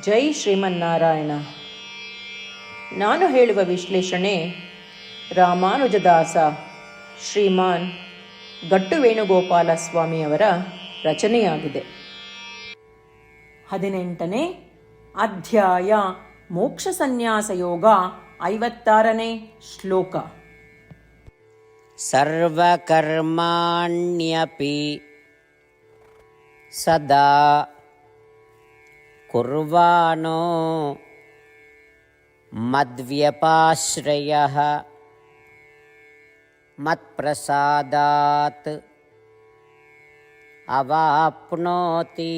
ಜೈ ಶ್ರೀಮನ್ನಾರಾಯಣ. ನಾನು ಹೇಳುವ ವಿಶ್ಲೇಷಣೆ ರಾಮಾನುಜದಾಸ ಶ್ರೀಮಾನ್ ಗಟ್ಟು ವೇಣುಗೋಪಾಲ ಸ್ವಾಮಿಯವರ ರಚನೆಯಾಗಿದೆ. ಹದಿನೆಂಟನೇ ಅಧ್ಯಾಯ ಮೋಕ್ಷ ಸನ್ಯಾಸ ಯೋಗ ಐವತ್ತಾರನೇ ಶ್ಲೋಕ. ಸರ್ವಕರ್ಮಾಣ್ಯಪಿ ಸದಾ कुर्वाणो मद्व्यपाश्रयः मत्प्रसादात् अवाप्नोति।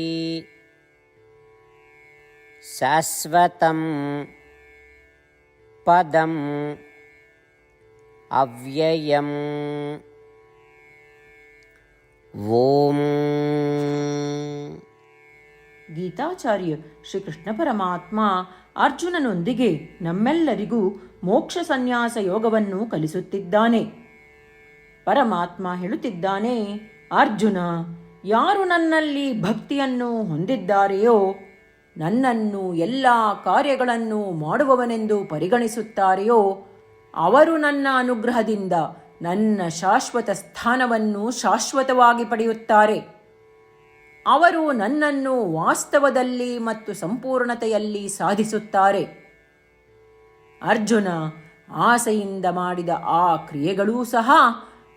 शाश्वतं पदम् अव्ययम्। ॐ ಗೀತಾಚಾರ್ಯ ಶ್ರೀಕೃಷ್ಣ ಪರಮಾತ್ಮ ಅರ್ಜುನನೊಂದಿಗೆ ನಮ್ಮೆಲ್ಲರಿಗೂ ಮೋಕ್ಷ ಸನ್ಯಾಸ ಯೋಗವನ್ನು ಕಲಿಸುತ್ತಿದ್ದಾನೆ. ಪರಮಾತ್ಮ ಹೇಳುತ್ತಿದ್ದಾನೆ, ಅರ್ಜುನ, ಯಾರು ನನ್ನಲ್ಲಿ ಭಕ್ತಿಯನ್ನು ಹೊಂದಿದ್ದಾರೆಯೋ, ನನ್ನನ್ನು ಎಲ್ಲ ಕಾರ್ಯಗಳನ್ನು ಮಾಡುವವನೆಂದು ಪರಿಗಣಿಸುತ್ತಾರೆಯೋ, ಅವರು ನನ್ನ ಅನುಗ್ರಹದಿಂದ ನನ್ನ ಶಾಶ್ವತ ಸ್ಥಾನವನ್ನು ಶಾಶ್ವತವಾಗಿ ಪಡೆಯುತ್ತಾರೆ. ಅವರು ನನ್ನನ್ನು ವಾಸ್ತವದಲ್ಲಿ ಮತ್ತು ಸಂಪೂರ್ಣತೆಯಲ್ಲಿ ಸಾಧಿಸುತ್ತಾರೆ. ಅರ್ಜುನ ಆಸೆಯಿಂದ ಮಾಡಿದ ಆ ಕ್ರಿಯೆಗಳೂ ಸಹ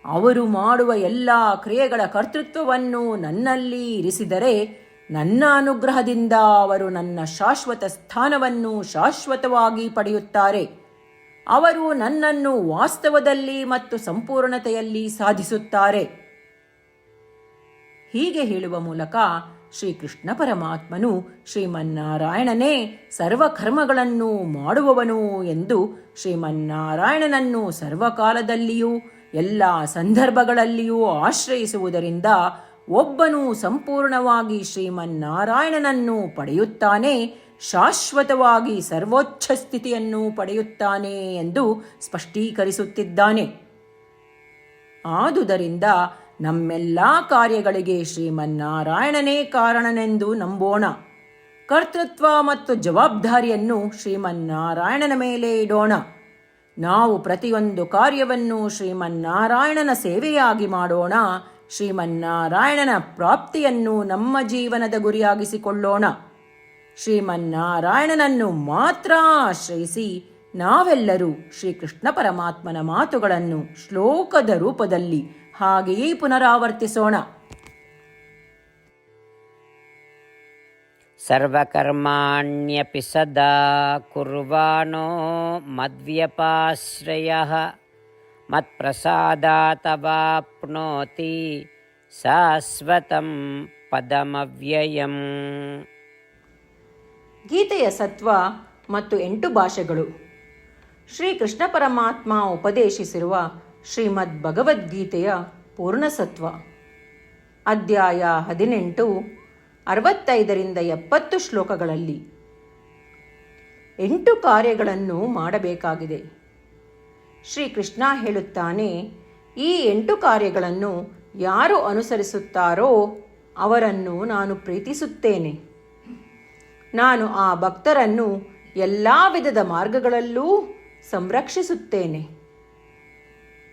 ಅವರು ಮಾಡುವ ಎಲ್ಲ ಕ್ರಿಯೆಗಳ ಕರ್ತೃತ್ವವನ್ನು ನನ್ನಲ್ಲಿ ಇರಿಸಿದರೆ ನನ್ನ ಅನುಗ್ರಹದಿಂದ ಅವರು ನನ್ನ ಶಾಶ್ವತ ಸ್ಥಾನವನ್ನು ಶಾಶ್ವತವಾಗಿ ಪಡೆಯುತ್ತಾರೆ. ಅವರು ನನ್ನನ್ನು ವಾಸ್ತವದಲ್ಲಿ ಮತ್ತು ಸಂಪೂರ್ಣತೆಯಲ್ಲಿ ಸಾಧಿಸುತ್ತಾರೆ. ಹೀಗೆ ಹೇಳುವ ಮೂಲಕ ಶ್ರೀಕೃಷ್ಣ ಪರಮಾತ್ಮನು ಶ್ರೀಮನ್ನಾರಾಯಣನೇ ಸರ್ವಕರ್ಮಗಳನ್ನು ಮಾಡುವವನು ಎಂದು ಶ್ರೀಮನ್ನಾರಾಯಣನನ್ನು ಸರ್ವಕಾಲದಲ್ಲಿಯೂ, ಎಲ್ಲ ಸಂದರ್ಭಗಳಲ್ಲಿಯೂ ಆಶ್ರಯಿಸುವುದರಿಂದ ಒಬ್ಬನು ಸಂಪೂರ್ಣವಾಗಿ ಶ್ರೀಮನ್ನಾರಾಯಣನನ್ನು ಪಡೆಯುತ್ತಾನೆ, ಶಾಶ್ವತವಾಗಿ ಸರ್ವೋಚ್ಚ ಸ್ಥಿತಿಯನ್ನು ಪಡೆಯುತ್ತಾನೆ ಎಂದು ಸ್ಪಷ್ಟೀಕರಿಸುತ್ತಿದ್ದಾನೆ. ಆದುದರಿಂದ ನಮ್ಮೆಲ್ಲ ಕಾರ್ಯಗಳಿಗೆ ಶ್ರೀಮನ್ನಾರಾಯಣನೇ ಕಾರಣನೆಂದು ನಂಬೋಣ. ಕರ್ತೃತ್ವ ಮತ್ತು ಜವಾಬ್ದಾರಿಯನ್ನು ಶ್ರೀಮನ್ನಾರಾಯಣನ ಮೇಲೆ ಇಡೋಣ. ನಾವು ಪ್ರತಿಯೊಂದು ಕಾರ್ಯವನ್ನು ಶ್ರೀಮನ್ನಾರಾಯಣನ ಸೇವೆಯಾಗಿ ಮಾಡೋಣ. ಶ್ರೀಮನ್ನಾರಾಯಣನ ಪ್ರಾಪ್ತಿಯನ್ನು ನಮ್ಮ ಜೀವನದ ಗುರಿಯಾಗಿಸಿಕೊಳ್ಳೋಣ. ಶ್ರೀಮನ್ನಾರಾಯಣನನ್ನು ಮಾತ್ರ ಆಶ್ರಯಿಸಿ ನಾವೆಲ್ಲರೂ ಶ್ರೀಕೃಷ್ಣ ಪರಮಾತ್ಮನ ಮಾತುಗಳನ್ನು ಶ್ಲೋಕದ ರೂಪದಲ್ಲಿ ಹಾಗೆಯೇ ಪುನರಾವರ್ತಿಸೋಣ. ಸರ್ವಕರ್ಮಾಣ್ಯಪಿ ಸದಾ ಕುರ್ವಾಣೋ ಮದ್ವ್ಯಪಾಶ್ರಯ. ಮತ್ಪ್ರಸಾದಾತವಾಪ್ನೋತಿ ಶಾಶ್ವತಂ ಪದಮವ್ಯಯಂ. ಗೀತೆಯ ಸತ್ವ ಮತ್ತು ಎಂಟು ಭಾಷೆಗಳು. ಶ್ರೀಕೃಷ್ಣ ಪರಮಾತ್ಮ ಉಪದೇಶಿಸಿರುವ ಶ್ರೀಮದ್ ಭಗವದ್ಗೀತೆಯ ಪೂರ್ಣಸತ್ವ. ಅಧ್ಯಾಯ ಹದಿನೆಂಟು, ಅರವತ್ತೈದರಿಂದ ಎಪ್ಪತ್ತು ಶ್ಲೋಕಗಳಲ್ಲಿ ಎಂಟು ಕಾರ್ಯಗಳನ್ನು ಮಾಡಬೇಕಾಗಿದೆ. ಶ್ರೀಕೃಷ್ಣ ಹೇಳುತ್ತಾನೆ, ಈ ಎಂಟು ಕಾರ್ಯಗಳನ್ನು ಯಾರು ಅನುಸರಿಸುತ್ತಾರೋ ಅವರನ್ನು ನಾನು ಪ್ರೀತಿಸುತ್ತೇನೆ. ನಾನು ಆ ಭಕ್ತರನ್ನು ಎಲ್ಲ ವಿಧದ ಮಾರ್ಗಗಳಲ್ಲೂ ಸಂರಕ್ಷಿಸುತ್ತೇನೆ.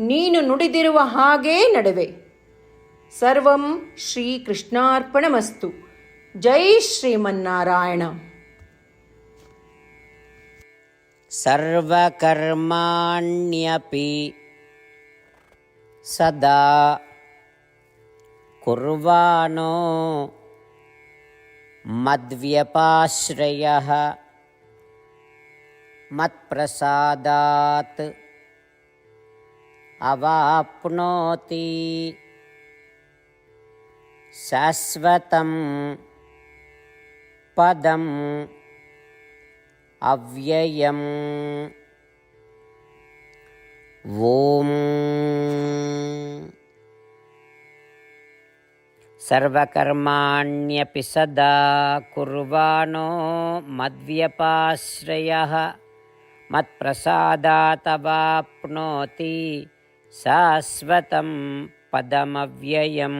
ನೀನು ನುಡಿದಿರುವ ಹಾಗೇ ನಡುವೆ ಸರ್ವಂ ಶ್ರೀಕೃಷ್ಣಾರ್ಪಣಮಸ್ತು ಜೈ ಶ್ರೀಮನ್ನಾರಾಯಣ सर्वकर्माण्यपि सदा कुर्वाणो मद्व्यपाश्रयः मत्प्रसादात् अवाप्नोति शाश्वतं पदम् अव्ययम् ॐ सर्वकर्माण्यपि सदा कुर्वाणो मद्व्यपाश्रयः मत्प्रसादातवाप्नोति శాశ్వతం పదమవ్యయం.